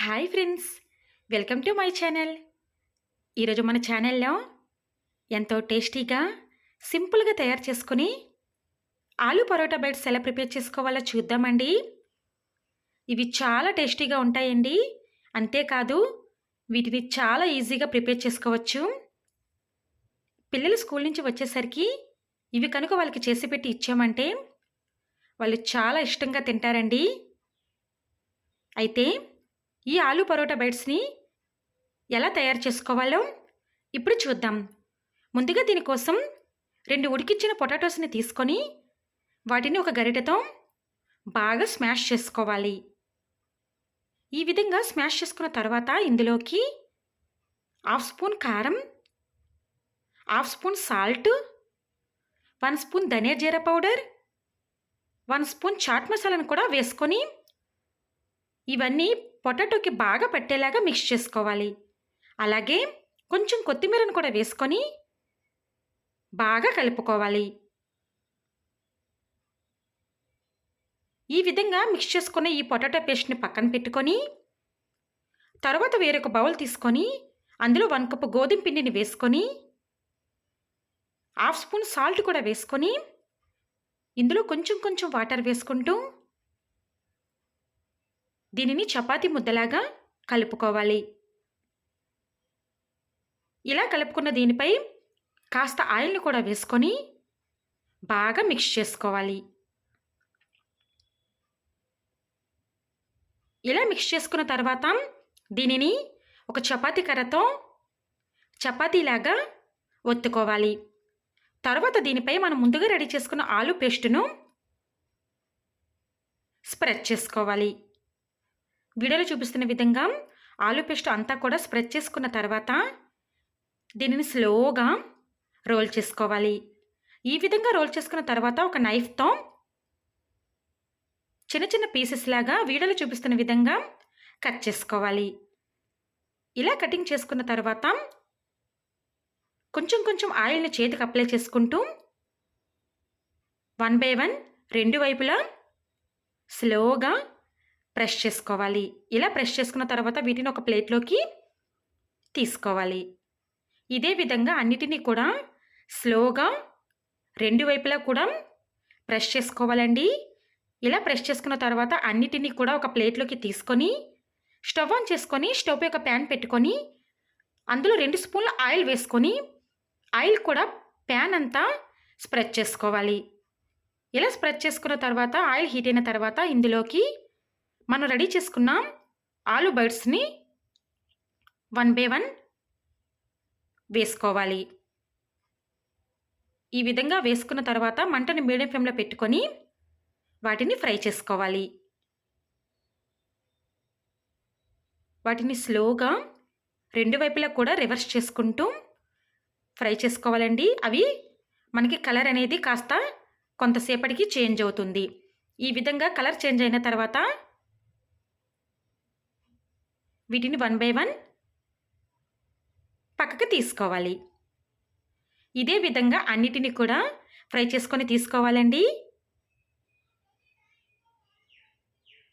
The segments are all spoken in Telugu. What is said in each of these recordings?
Hi friends welcome to my channel. ఈరోజు మన ఛానల్లో ఎంతో టేస్టీగా సింపుల్గా తయారు చేసుకుని ఆలు పరోటా బైట్స్ ఎలా ప్రిపేర్ చేసుకోవాలో చూద్దామండి. ఇవి చాలా టేస్టీగా ఉంటాయండి. అంతేకాదు వీటిని చాలా ఈజీగా ప్రిపేర్ చేసుకోవచ్చు. పిల్లలు స్కూల్ నుంచి వచ్చేసరికి ఇవి కనుక వాళ్ళకి చేసి పెట్టి ఇచ్చామంటే వాళ్ళు చాలా ఇష్టంగా తింటారండి. అయితే ఈ ఆలు పరోటా బైట్స్ని ఎలా తయారు చేసుకోవాలో ఇప్పుడు చూద్దాం. ముందుగా దీనికోసం రెండు ఉడికించిన పొటాటోస్ని తీసుకొని వాటిని ఒక గరిటెతో బాగా స్మాష్ చేసుకోవాలి. ఈ విధంగా స్మాష్ చేసుకున్న తర్వాత ఇందులోకి హాఫ్ స్పూన్ కారం half spoon salt one spoon ధనియా జీర పౌడర్ వన్ స్పూన్ చాట్ మసాలాను కూడా వేసుకొని ఇవన్నీ పొటాటోకి బాగా పట్టేలాగా మిక్స్ చేసుకోవాలి. అలాగే కొంచెం కొత్తిమీరను కూడా వేసుకొని బాగా కలుపుకోవాలి. ఈ విధంగా మిక్స్ చేసుకున్న ఈ పొటాటో పేస్ట్ని పక్కన పెట్టుకొని తర్వాత వేరొక బౌల్ తీసుకొని అందులో వన్ కప్ గోధుమ పిండిని వేసుకొని హాఫ్ స్పూన్ సాల్ట్ కూడా వేసుకొని ఇందులో కొంచెం కొంచెం వాటర్ వేసుకుంటూ దీనిని చపాతి ముద్దలాగా కలుపుకోవాలి. ఇలా కలుపుకున్న దీనిపై కాస్త ఆయిల్ని కూడా వేసుకొని బాగా మిక్స్ చేసుకోవాలి. ఇలా మిక్స్ చేసుకున్న తర్వాత దీనిని ఒక చపాతీ కర్రతో చపాతీలాగా ఒత్తుకోవాలి. తర్వాత దీనిపై మనం ముందుగా రెడీ చేసుకున్న ఆలు పేస్టును స్ప్రెడ్ చేసుకోవాలి. వీడియోలో చూపిస్తున్న విధంగా ఆలు పేస్ట్ అంతా కూడా స్ప్రెడ్ చేసుకున్న తర్వాత దీనిని స్లోగా రోల్ చేసుకోవాలి. ఈ విధంగా రోల్ చేసుకున్న తర్వాత ఒక నైఫ్తో చిన్న చిన్న పీసెస్ లాగా వీడియోలో చూపిస్తున్న విధంగా కట్ చేసుకోవాలి. ఇలా కటింగ్ చేసుకున్న తర్వాత కొంచెం కొంచెం ఆయిల్ని చేతికి అప్లై చేసుకుంటూ వన్ బై వన్ రెండు వైపులా స్లోగా ప్రెష్ చేసుకోవాలి. ఇలా ప్రెష్ చేసుకున్న తర్వాత వీటిని ఒక ప్లేట్లోకి తీసుకోవాలి. ఇదే విధంగా అన్నిటినీ కూడా స్లోగా రెండు వైపులా కూడా ప్రెష్ చేసుకోవాలండి. ఇలా ప్రెష్ చేసుకున్న తర్వాత అన్నిటినీ కూడా ఒక ప్లేట్లోకి తీసుకొని స్టవ్ ఆన్ చేసుకొని స్టవ్ యొక్క ప్యాన్ పెట్టుకొని అందులో రెండు స్పూన్ల ఆయిల్ వేసుకొని ఆయిల్ కూడా ప్యాన్ అంతా స్ప్రెడ్ చేసుకోవాలి. ఇలా స్ప్రెడ్ చేసుకున్న తర్వాత ఆయిల్ హీట్ అయిన తర్వాత ఇందులోకి మనం రెడీ చేసుకున్న. ఆలు బైట్స్ని వన్ బై వన్ వేసుకోవాలి. ఈ విధంగా వేసుకున్న తర్వాత మంటని మీడియం ఫ్లేమ్లో పెట్టుకొని వాటిని ఫ్రై చేసుకోవాలి. వాటిని స్లోగా రెండు వైపులా కూడా రివర్స్ చేసుకుంటూ ఫ్రై చేసుకోవాలండి. అవి మనకి కలర్ అనేది కాస్త కొంతసేపటికి చేంజ్ అవుతుంది. ఈ విధంగా కలర్ చేంజ్ అయిన తర్వాత వీటిని వన్ బై వన్ పక్కకు తీసుకోవాలి. ఇదే విధంగా అన్నిటిని కూడా ఫ్రై చేసుకొని తీసుకోవాలండి.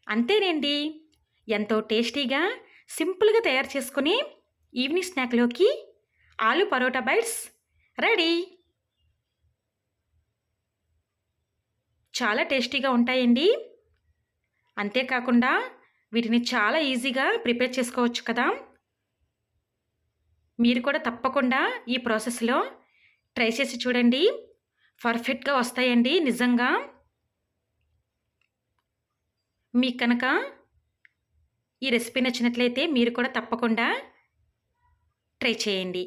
అంతేనండి. ఎంతో టేస్టీగా సింపుల్గా తయారు చేసుకుని evening స్నాక్లోకి aloo paratha bytes ready. చాలా టేస్టీగా ఉంటాయండి. అంతేకాకుండా వీటిని చాలా ఈజీగా ప్రిపేర్ చేసుకోవచ్చు కదా. మీరు కూడా తప్పకుండా ఈ ప్రాసెస్లో ట్రై చేసి చూడండి. పర్ఫెక్ట్గా వస్తాయండి నిజంగా. మీకు కనుక ఈ రెసిపీ నచ్చినట్లయితే మీరు కూడా తప్పకుండా ట్రై చేయండి.